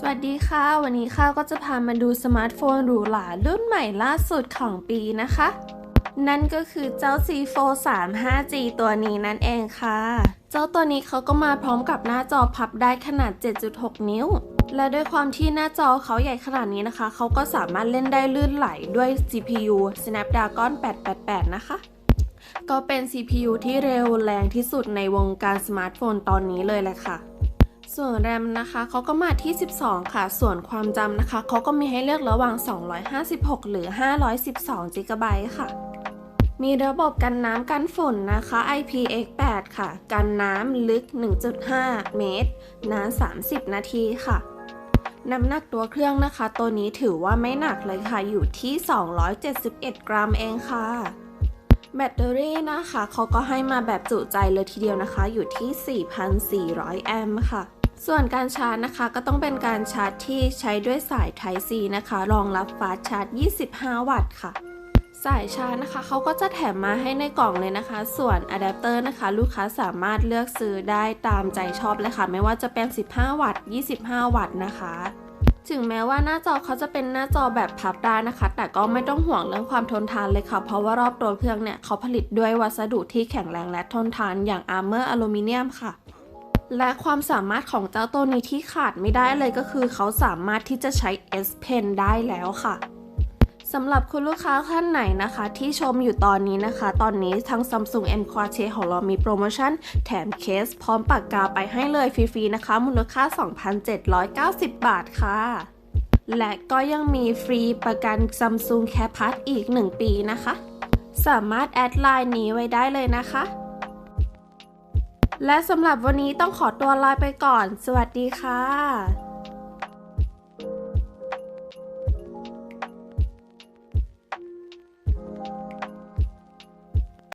สวัสดีค่ะ วันนี้ข้าวก็จะพามาดูสมาร์ทโฟนหรูหรารุ่นใหม่ล่าสุดของปีนะคะ นั่นก็คือเจ้า C Fold 3 5G ตัวนี้นั่นเองค่ะ เจ้าตัวนี้เขาก็มาพร้อมกับหน้าจอพับได้ขนาด 7.6 นิ้ว และด้วยความที่หน้าจอเขาใหญ่ขนาดนี้นะคะ เขาก็สามารถเล่นได้ลื่นไหลด้วย CPU Snapdragon 888 นะคะ ก็เป็น CPU ที่เร็วแรงที่สุดในวงการสมาร์ทโฟนตอนนี้เลยแหละค่ะ ส่วน RAM นะคะเขาก็มาที่ 12 ค่ะ ส่วนความจำนะคะเขาก็มีให้เลือกระหว่าง 256 หรือ 512 g b ค่ะ มีระบบกันน้ำกันฝุ่นนะคะ IPX8 ค่ะ กันน้ำลึก 1.5 เมตร นาน 30 นาทีค่ะน้ำหนักตัวเครื่องนะคะ ตัวนี้ถือว่าไม่หนักเลยค่ะ อยู่ที่ 271 กรัมเองค่ะ แบตเตอรี่นะคะ เขาก็ให้มาแบบจุใจเลยทีเดียวนะคะ อยู่ที่ 4,400 แอมป์ค่ะ ส่วนการชาร์จนะคะก็ต้องเป็นการชาร์จที่ใช้ด้วยสาย Type C นะคะ รองรับฟาสชาร์จ 25 วัตต์ค่ะ สายชาร์จนะคะเขาก็จะแถมมาให้ในกล่องเลยนะคะ ส่วนอะแดปเตอร์นะคะ ลูกค้าสามารถเลือกซื้อได้ตามใจชอบเลยค่ะ ไม่ว่าจะเป็น 15 วัตต์ 25 วัตต์นะคะถึงแม้ว่าหน้าจอเขาจะเป็นหน้าจอแบบพับได้นะคะ แต่ก็ไม่ต้องห่วงเรื่องความทนทานเลยค่ะ เพราะว่ารอบตัวเครื่องเนี่ยเขาผลิตด้วยวัสดุที่แข็งแรงและทนทานอย่างอาร์เมอร์อลูมิเนียมค่ะ และความสามารถของเจ้าตัวนี้ที่ขาดไม่ได้เลยก็คือ เขาสามารถที่จะใช้ S Pen ได้แล้วค่ะสำหรับคุณลูกค้าท่านไหนนะคะ ที่ชมอยู่ตอนนี้นะคะ ตอนนี้ทาง Samsung M q u a r t e ของเรามีโปรโมชั่น แถมเคส พร้อมปากกาไปให้เลยฟรีๆนะคะ มูลค่า 2,790 บาทค่ะ และก็ยังมีฟรีประกัน Samsung Care Pass อีก 1 ปีนะคะ สามารถแอดไลน์นี้ไว้ได้เลยนะคะ และสำหรับวันนี้ต้องขอตัวลาไปก่อน สวัสดีค่ะ